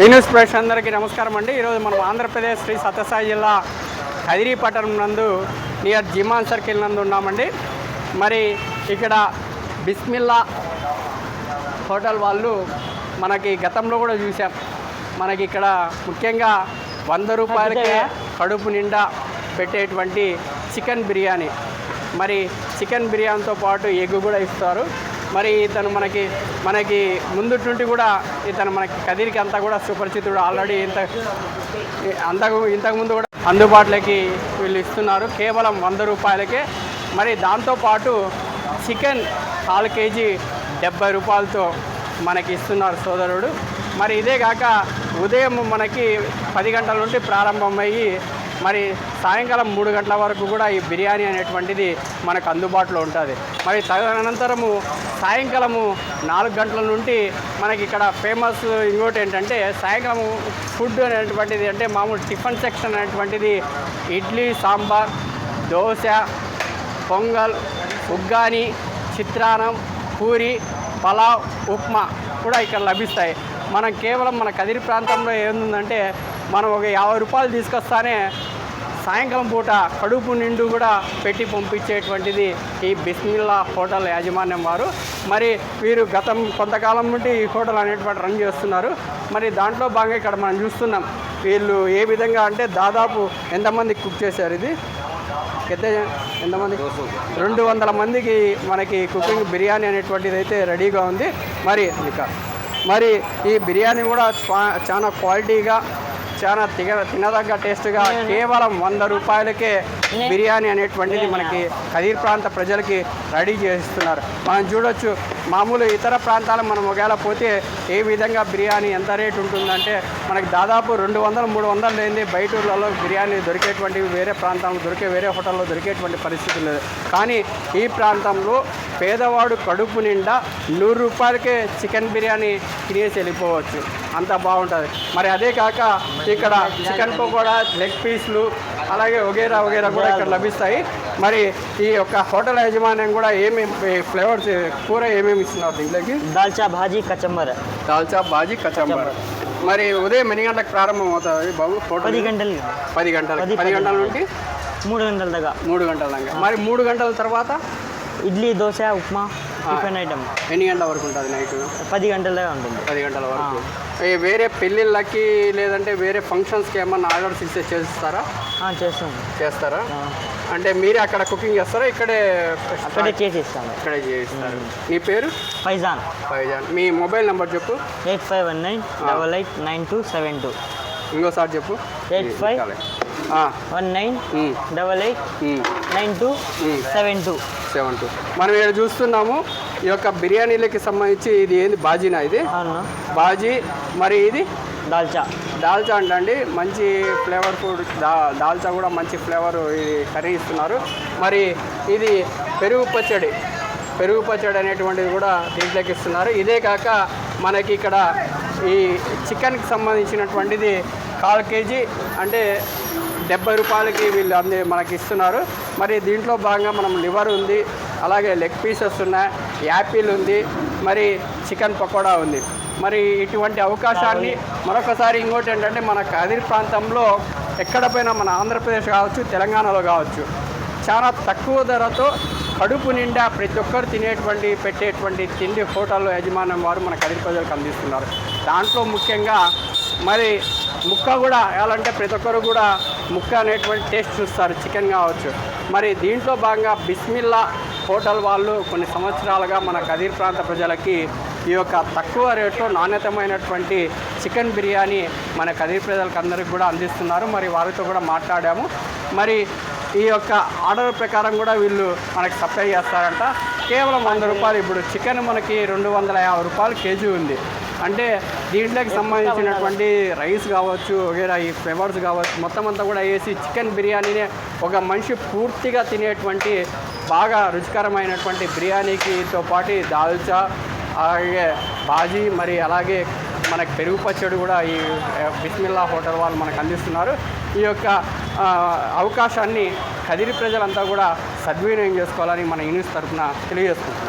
News ప్రేక్షకులందరికీ అందరికీ నమస్కారం అండి. ఈరోజు మనం ఆంధ్రప్రదేశ్ శ్రీ సత్యసాయి జిల్లా పట్టణం నందు నియర్ జిమాన్ సర్కిల్ నందు ఉన్నామండి. మరి ఇక్కడ బిస్మిల్లా హోటల్ వాళ్ళు మనకి గతంలో కూడా చూసాం మనకి ఇక్కడ ముఖ్యంగా వంద రూపాయలకే కడుపు నిండా పెట్టేటువంటి చికెన్ బిర్యానీ. మరి చికెన్ బిర్యానీతో పాటు ఎగ్ కూడా ఇస్తారు. మరి ఇతను మనకి మనకి ముందుటి నుండి కూడా ఇతను మనకి కదిరికి అంతా కూడా సుపరిచితుడు ఆల్రెడీ ఇంత అంతకు ఇంతకుముందు కూడా అందుబాటులోకి వీళ్ళు ఇస్తున్నారు. కేవలం వంద రూపాయలకే. మరి దాంతోపాటు చికెన్ కాల్ కేజీ డెబ్బై రూపాయలతో మనకి ఇస్తున్నారు సోదరుడు. మరి ఇదే కాక ఉదయం మనకి పది గంటల నుండి ప్రారంభమయ్యి మరి సాయంకాలం మూడు గంటల వరకు కూడా ఈ బిర్యానీ అనేటువంటిది మనకు అందుబాటులో ఉంటుంది. మరి తదనంతరము సాయంకాలము నాలుగు గంటల నుండి మనకి ఇక్కడ ఫేమస్ ఇంకోటి ఏంటంటే సాయంకాలం ఫుడ్ అనేటువంటిది అంటే మామూలు టిఫిన్ సెక్షన్ అనేటువంటిది ఇడ్లీ సాంబార్ దోశ పొంగల్ ఉగ్గాని చిత్రాన్నం పూరి పలావ్ ఉప్మా కూడా ఇక్కడ లభిస్తాయి. మనం కేవలం మన కదిరి ప్రాంతంలో ఏముందంటే మనం ఒక యాభై రూపాయలు తీసుకొస్తానే సాయంకాలం పూట కడుపు నిండు కూడా పెట్టి పంపించేటువంటిది ఈ బిస్మిల్లా హోటల్ యాజమాన్యం వారు. మరి వీరు గతం కొంతకాలం నుండి ఈ హోటల్ అనేటువంటి రన్ చేస్తున్నారు. మరి దాంట్లో భాగంగా ఇక్కడ మనం చూస్తున్నాం వీళ్ళు ఏ విధంగా అంటే దాదాపు ఎంతమంది కుక్ చేశారు ఇది? పెద్ద ఎంతమంది? రెండు వందల మందికి మనకి కుకింగ్ బిర్యానీ అనేటువంటిది అయితే రెడీగా ఉంది. మరి ఇక మరి ఈ బిర్యానీ కూడా చాలా క్వాలిటీగా చాలా తిగ తినదగ్గ టేస్ట్గా కేవలం వంద రూపాయలకే బిర్యానీ అనేటువంటిది మనకి కదీర్ ప్రాంత ప్రజలకి రెడీ చేస్తున్నారు. మనం చూడొచ్చు మామూలు ఇతర ప్రాంతాలు మనం ఒకవేళ పోతే ఏ విధంగా బిర్యానీ ఎంత రేటు ఉంటుందంటే మనకి దాదాపు రెండు వందలు మూడు వందలు లేని బయట ఊళ్ళలో బిర్యానీ దొరికేటువంటి వేరే ప్రాంతంలో దొరికే వేరే హోటల్లో దొరికేటువంటి పరిస్థితి లేదు. కానీ ఈ ప్రాంతంలో పేదవాడు కడుపు నిండా నూరు రూపాయలకే చికెన్ బిర్యానీ తినేసి వెళ్ళిపోవచ్చు. అంత బాగుంటుంది. మరి అదే కాక ఇక్కడ చికెన్ పకోడా లెగ్ పీస్లు అలాగే వగేరా వగేరా కూడా ఇక్కడ లభిస్తాయి. మరి ఈ యొక్క హోటల్ యాజమాన్యం కూడా ఏమేమి ఫ్లేవర్స్ కూర ఏమేమి ఇస్తున్నారు దీంట్లోకి? దాల్చా భాజీ కచంబర్. దాల్చా బాజీ కచంబర్. మరి ఉదయం ఎన్ని గంటలకు ప్రారంభం అవుతుంది బాబు హోటల్? పది గంటలు పది గంటలు పది. గంటల నుండి? మూడు గంటల దాకా. మూడు గంటల దాకా. మరి మూడు గంటల తర్వాత? ఇడ్లీ దోశ ఉప్మా. టిఫిన్ ఐటమ్ ఎన్ని గంటల వరకు ఉంటుంది నైట్ పది గంటల ఉంటుంది. పది గంటల వరకు. ఈ వేరే పెళ్ళిళ్ళకి లేదంటే వేరే ఫంక్షన్స్కి ఏమన్నా ఆర్డర్స్ ఇస్తే చేస్తారా? ఆ, చేస్తాం. చేస్తారా? అంటే మీరే అక్కడ కుకింగ్ చేస్తారా? ఇక్కడే అక్కడే చేసి ఇస్తాము ఇక్కడే చేస్తారు మీ పేరు? ఫైజాన్. ఫైజాన్. మీ మొబైల్ నెంబర్ చెప్పు. Eight five one nine double eight nine two seven two. ఇంకోసారి చెప్పు. Eight five one nine double eight nine two. Seven two seven two మనం ఇక్కడ చూస్తున్నాము ఈ యొక్క బిర్యానీలకి సంబంధించి ఇది ఏంది? బాజీనా ఇది? బాజీ మరి ఇది? దాల్చా. దాల్చా అంటండి. మంచి ఫ్లేవర్ ఫుడ్ దా దాల్చా కూడా మంచి ఫ్లేవర్ ఇది కర్రీ ఇస్తున్నారు. మరి ఇది పెరుగు పచ్చడి. పెరుగు పచ్చడి అనేటువంటిది కూడా దీంట్లోకి ఇస్తున్నారు. ఇదే కాక మనకి ఇక్కడ ఈ చికెన్కి సంబంధించినటువంటిది కాల్ కేజీ అంటే డెబ్బై రూపాయలకి వీళ్ళు అంది మనకి ఇస్తున్నారు. మరి దీంట్లో భాగంగా మనం లివర్ ఉంది అలాగే లెగ్ పీసెస్ ఉన్నాయి యాపిల్ ఉంది మరి చికెన్ పకోడా ఉంది. మరి ఇటువంటి అవకాశాన్ని మరొకసారి ఇంకోటి ఏంటంటే మన కదిరి ప్రాంతంలో ఎక్కడ పోయినా మన ఆంధ్రప్రదేశ్ కావచ్చు తెలంగాణలో కావచ్చు చాలా తక్కువ ధరతో కడుపు నిండా ప్రతి ఒక్కరు తినేటువంటి పెట్టేటువంటి తిండి హోటల్లో యజమానం వారు మన కదిరి ప్రజలకు అందిస్తున్నారు. దాంట్లో ముఖ్యంగా మరి ముక్క కూడా ఎలాంటే ప్రతి ఒక్కరు కూడా ముక్క అనేటువంటి టేస్ట్ చూస్తారు చికెన్ కావచ్చు. మరి దీంట్లో భాగంగా బిస్మిల్లా హోటల్ వాళ్ళు కొన్ని సంవత్సరాలుగా మన కదీర్ ప్రాంత ప్రజలకి ఈ యొక్క తక్కువ రేట్లో నాణ్యతమైనటువంటి చికెన్ బిర్యానీ మన కదీర్ ప్రజలకు అందరికి కూడా అందిస్తున్నారు. మరి వారితో కూడా మాట్లాడాము. మరి ఈ యొక్క ఆర్డర్ ప్రకారం కూడా వీళ్ళు మనకి సప్లై చేస్తారంట. కేవలం వంద రూపాయలు. ఇప్పుడు చికెన్ మనకి రెండు వందల యాభై రూపాయలు కేజీ ఉంది. అంటే దీంట్లోకి సంబంధించినటువంటి రైస్ కావచ్చు వగేరా ఈ ఫ్లేవర్స్ కావచ్చు మొత్తం అంతా కూడా వేసి చికెన్ బిర్యానీనే ఒక మనిషి పూర్తిగా తినేటువంటి బాగా రుచికరమైనటువంటి బిర్యానీకితో పాటు దాల్చా అలాగే బాజీ మరి అలాగే మనకు పెరుగు పచ్చడి కూడా ఈ బిస్మిల్లా హోటల్ వాళ్ళు మనకు అందిస్తున్నారు. ఈ యొక్క అవకాశాన్ని కదిరి ప్రజలంతా కూడా సద్వినియోగం చేసుకోవాలని మన యూనిస్ తరఫున తెలియజేస్తుంది